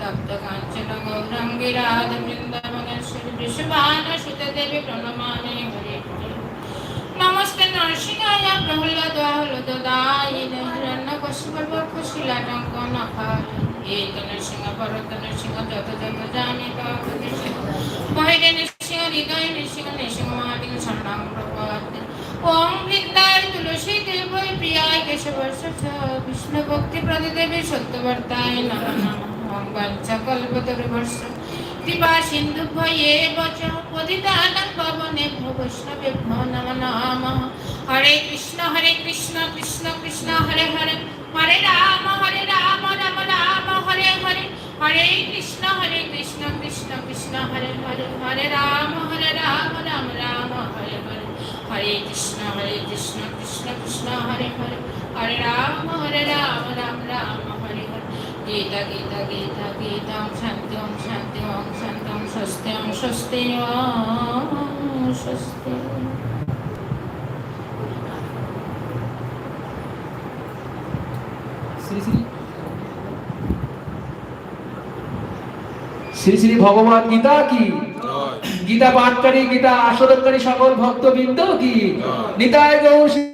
তপ্ত কাঞ্চন গৌরাঙ্গী রাধা বৃন্দাবনেশ্বরী বৃষভান সুত দেবী প্রণমামি হরে নমস্তে নরসিংহায় প্রহ্লাদ আহ্লাদ দায়িনে হিরণ্য কশ্যপ বক্ষ শিলাটঙ্ক নখায় এক নরসিংহ পরত নরসিংহ যত যত জানি কেশবর্ষ বিষ্ণু ভক্তি প্রদেবী সত্যবর্তায় নম নম ওম বাঞ্চকল্পতরুবর্ষ কৃপা সিন্ধু ভয়ে বচ পতিতানাং পাবনে বৈষ্ণবে নম নম। হরে কৃষ্ণ হরে কৃষ্ণ কৃষ্ণ কৃষ্ণ, হরে হরে। হরে রাম হরে রাম রাম রাম, হরে হরে। হরে কৃষ্ণ হরে কৃষ্ণ কৃষ্ণ কৃষ্ণ, হরে হরে। হরে রাম হরে রাম রাম রাম হরে হরে হরে কৃষ্ণ হরে কৃষ্ণ কৃষ্ণ কৃষ্ণ হরে হরে হরে রাম হরে রাম রাম রাম হরে হরে গীতা গীতা গীতা গীতা ওম শান্তি ওম শান্তি ওম শান্তি ওম স্বস্তি ওম স্বস্তি ওম স্বস্তি শ্রী শ্রী। শ্রী শ্রী ভগবান গীতা কি? গীতা পাঠকারী গীতা আস্বাদনকারী সকল ভক্তবৃন্দ কি? নিতায় সীতানাথ